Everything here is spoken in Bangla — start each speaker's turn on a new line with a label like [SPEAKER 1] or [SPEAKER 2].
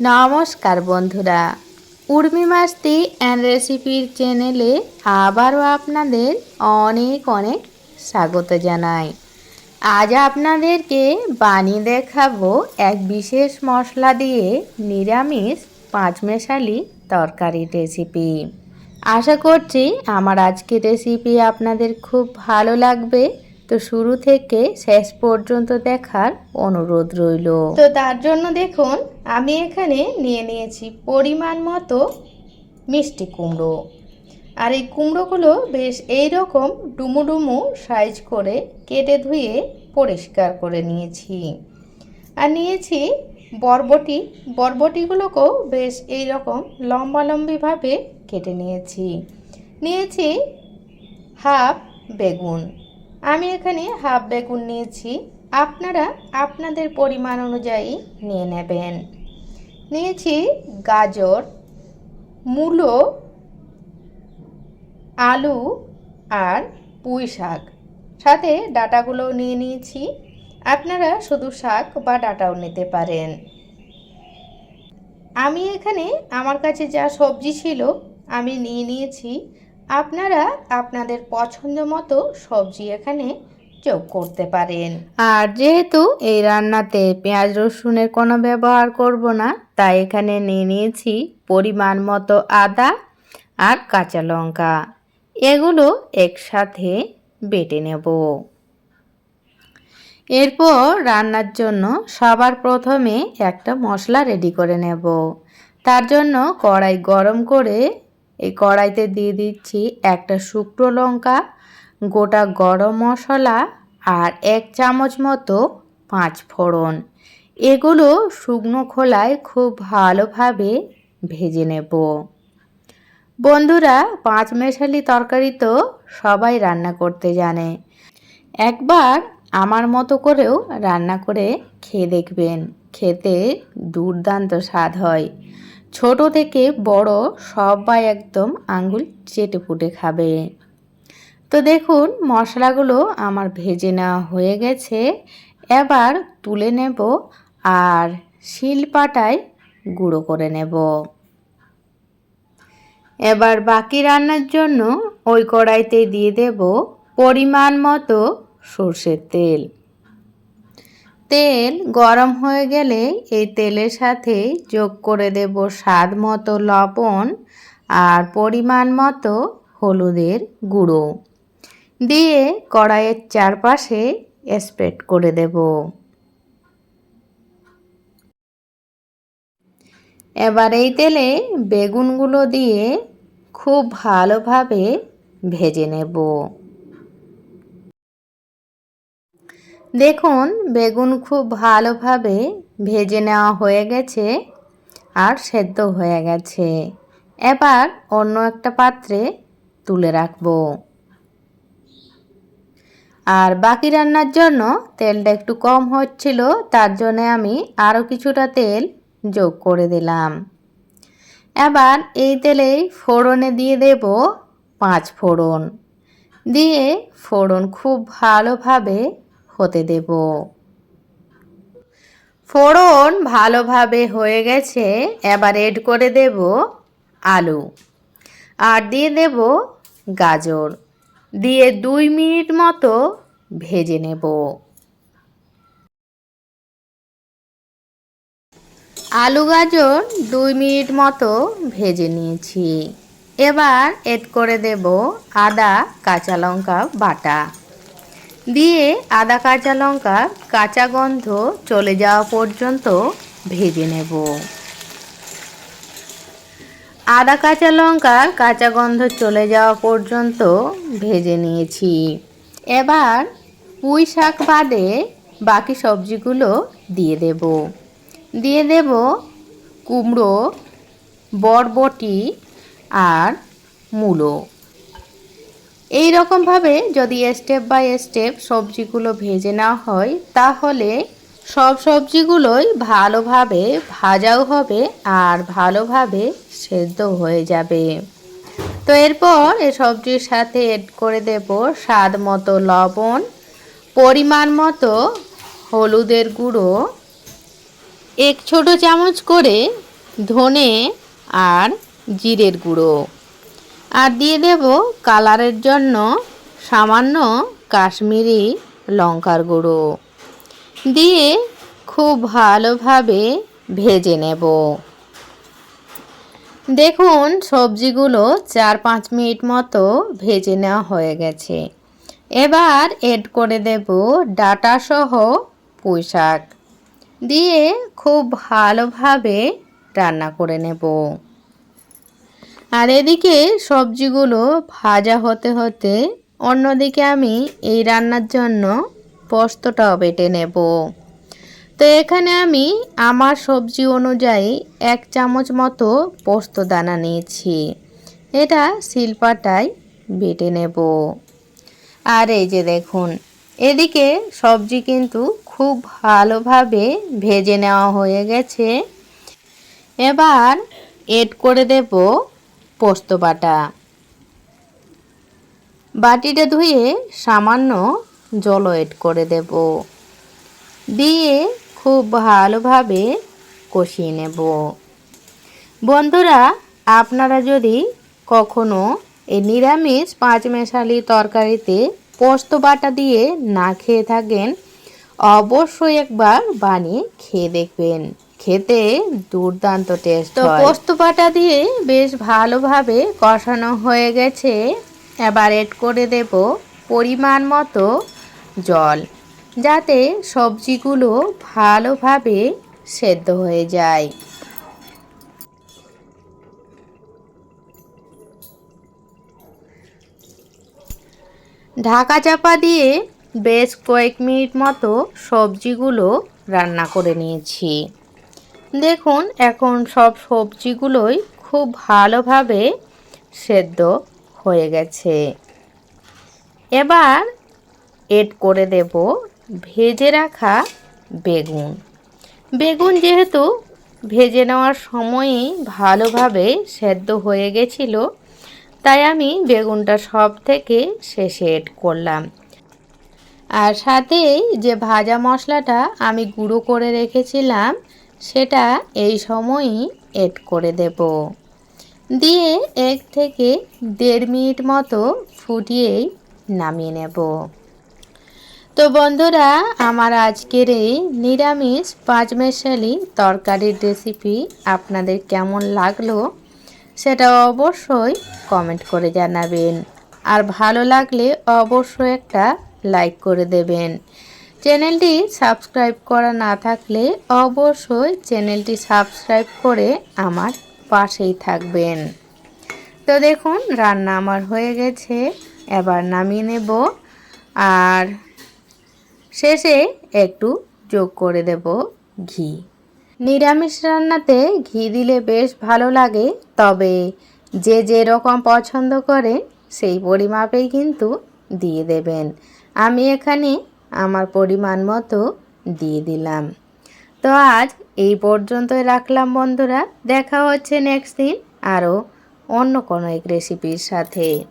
[SPEAKER 1] নমস্কার বন্ধুরা। উর্মি মাস্তি অ্যান্ড রেসিপির চ্যানেলে আবারও আপনাদের অনেক অনেক স্বাগত জানাই। আজ আপনাদেরকে বানিয়ে দেখাবো এক বিশেষ মশলা দিয়ে নিরামিষ পাঁচমেশালি তরকারি রেসিপি আশা করছি আমার আজকের রেসিপি আপনাদের খুব ভালো লাগবে। তো শুরু থেকে শেষ পর্যন্ত দেখার অনুরোধ রইল। তো তার জন্য দেখুন, আমি এখানে নিয়ে নিয়েছি পরিমাণ মতো মিষ্টি কুমড়ো। আর এই কুমড়োগুলো বেশ এই রকম ডুমু ডুমু সাইজ করে কেটে ধুয়ে পরিষ্কার করে নিয়েছি। আর নিয়েছি বরবটি। বরবটিগুলোকেও বেশ এই রকম লম্বা লম্বিভাবে কেটে নিয়েছি। নিয়েছি হাফ বেগুন। আমি এখানে হাফ বেগুন নিয়েছি। আপনারা আপনাদের পরিমাণ অনুযায়ী নিয়ে নেবেন। নিয়েছি গাজর, মূলো, আলু আর পুঁই শাক। সাথে ডাটাগুলোও নিয়ে নিয়েছি। আপনারা শুধু শাক বা ডাটাও নিতে পারেন। আমি এখানে আমার কাছে যা সবজি ছিল, আমি নিয়ে নিয়েছি। আপনারা আপনাদের পছন্দ মতো সবজি এখানে যোগ করতে পারেন। আর যেহেতু এই রান্নাতে পেঁয়াজ রসুনের কোনো ব্যবহার করব না, তাই এখানে নিয়ে নিয়েছি পরিমাণ মতো আদা আর কাঁচা লঙ্কা। এগুলো একসাথে বেটে নেব। এরপর রান্নার জন্য সবার প্রথমে একটা মশলা রেডি করে নেব। তার জন্য কড়াই গরম করে এই কড়াইতে দিয়ে দিচ্ছি একটা শুকনো লঙ্কা, গোটা গরম মশলা আর এক চামচ মতো পাঁচ ফোড়ন। এগুলো শুকনো খোলায় খুব ভালোভাবে ভেজে নেব। বন্ধুরা, পাঁচ মেশালি তরকারি তো সবাই রান্না করতে জানে। একবার আমার মতো করেও রান্না করে খেয়ে দেখবেন, খেতে দুর্দান্ত স্বাদ হয়। ছোট থেকে বড় সবাই একদম আঙ্গুল চেটে পুটে খাবে। তো দেখুন, মশলাগুলো আমার ভেজে নেওয়া হয়ে গেছে। এবার তুলে নেব আর শিলপাটায় গুঁড়ো করে নেব। এবার বাকি রান্নার জন্য ওই কড়াইতে দিয়ে দেব পরিমাণ মতো সর্ষের তেল। তেল গরম হয়ে গেলে এই তেলের সাথে যোগ করে দেব স্বাদ মতো লবণ আর পরিমাণ মতো হলুদের গুঁড়ো। দিয়ে কড়াইয়ের চারপাশে স্প্রেড করে দেব। এবার এই তেলে বেগুনগুলো দিয়ে খুব ভালোভাবে ভেজে নেব। দেখুন, বেগুন খুব ভালোভাবে ভেজে নেওয়া হয়ে গেছে আর সেদ্ধ হয়ে গেছে। এবার অন্য একটা পাত্রে তুলে রাখব। আর বাকি রান্নার জন্য তেলটা একটু কম হচ্ছিল, তার জন্য আমি আরও কিছুটা তেল যোগ করে দিলাম। এবার এই তেলেই ফোড়নে দিয়ে দেব পাঁচ ফোড়ন। দিয়ে ফোড়ন খুব ভালোভাবে হতে দেব। ফোড়ন ভালোভাবে হয়ে গেছে, এবার এড করে দেব আলু। আর দিয়ে দেব গাজর। দিয়ে দুই মিনিট মতো ভেজে নেব। আলু গাজর দুই মিনিট মতো ভেজে নিয়েছি। এবার এড করে দেব আদা, কাঁচা লঙ্কা বাটা। দিয়ে আদা, কাঁচা লঙ্কা, কাঁচা গন্ধ চলে যাওয়া পর্যন্ত ভেজে নেব। আদা, কাঁচা লঙ্কার কাঁচা গন্ধ চলে যাওয়া পর্যন্ত ভেজে নিয়েছি। এবার পুঁই শাক বাদে বাকি সবজিগুলো দিয়ে দেব। দিয়ে দেব কুমড়ো, বরবটি আর মূলো। এই রকমভাবে যদি স্টেপ বাই স্টেপ সবজিগুলো ভেজে নেওয়া হয়, তাহলে সব সবজিগুলোই ভালোভাবে ভাজাও হবে আর ভালোভাবে সেদ্ধ হয়ে যাবে। তো এরপর এ সবজির সাথে এড করে দেব স্বাদ মতো লবণ, পরিমাণ মতো হলুদের গুঁড়ো, এক ছোট চামচ করে ধনে আর জিরের গুঁড়ো। আর দিয়ে দেব কালারের জন্য সামান্য কাশ্মীরি লঙ্কার গুঁড়ো। দিয়ে খুব ভালোভাবে ভেজে নেব। দেখুন, সবজিগুলো চার পাঁচ মিনিট মতো ভেজে নেওয়া হয়ে গেছে। এবার এড করে দেব ডাটা সহ পুঁই শাক দিয়ে খুব ভালোভাবে রান্না করে নেব। আর এদিকে সবজিগুলো ভাজা হতে হতে অন্যদিকে আমি এই রান্নার জন্য পোস্তটাও বেটে নেব। তো এখানে আমি আমার সবজি অনুযায়ী এক চামচ মতো পোস্ত দানা নিয়েছি। এটা শিল্পাটাই বেটে নেব। আর এই যে দেখুন, এদিকে সবজি কিন্তু খুব ভালোভাবে ভেজে নেওয়া হয়ে গেছে। এবার এড করে দেব পোস্ত বাটা। বাটিটা ধুয়ে সামান্য জল এড করে দেব। দিয়ে খুব ভালোভাবে কষিয়ে নেব। বন্ধুরা, আপনারা যদি কখনো এই নিরামিষ পাঁচমেশালি তরকারিতে পোস্ত বাটা দিয়ে না খেয়ে থাকেন, অবশ্যই একবার বানিয়ে খেয়ে দেখবেন। খেতে দুর্দান্ত টেস্ট তো পোস্ত বাটা দিয়ে বেশ ভালোভাবে কষানো হয়ে গেছে। এবার এড করে দেব পরিমাণ মতো জল যাতে সবজিগুলো ভালোভাবে সেদ্ধ হয়ে যায়। ঢাকা চাপা দিয়ে বেশ কয়েক মিনিট মতো সবজিগুলো রান্না করে নিয়েছি। দেখুন, এখন সব সবজিগুলোই খুব ভালোভাবে সেদ্ধ হয়ে গেছে। এবার এড করে দেব ভেজে রাখা বেগুন। বেগুন যেহেতু ভেজে নেওয়ার সময়ই ভালোভাবে সেদ্ধ হয়ে গেছিল, তাই আমি বেগুনটা সব থেকে শেষে এড করলাম। আর সাথেই যে ভাজা মশলাটা আমি গুঁড়ো করে রেখেছিলাম সেটা এই সময়ই এড করে দেব। দিয়ে এক থেকে দেড় মিনিট মতো ফুটিয়েই নামিয়ে নেব। তো বন্ধুরা, আমার আজকের এই নিরামিষ পাঁচমেশালি তরকারির রেসিপি আপনাদের কেমন লাগল সেটা অবশ্যই কমেন্ট করে জানাবেন। আর ভালো লাগলে অবশ্যই একটা লাইক করে দেবেন। চ্যানেলটি সাবস্ক্রাইব করা না থাকলে অবশ্যই চ্যানেলটি সাবস্ক্রাইব করে আমার পাশেই থাকবেন। তো দেখুন, রান্না আমার হয়ে গেছে, এবার নামিয়ে নেব আর শেষে একটু যোগ করে দেব ঘি। নিরামিষ রান্নাতে ঘি দিলে বেশ ভালো লাগে, তবে যে যে রকম পছন্দ করে সেই পরিমাপেই কিন্তু দিয়ে দেবেন। আমি এখানে আমার পরিমাণ মতো দিয়ে দিলাম। তো আজ এই পর্যন্তই রাখলাম বন্ধুরা। দেখা হচ্ছে নেক্সট দিন আরও অন্য কোনো এক রেসিপির সাথে।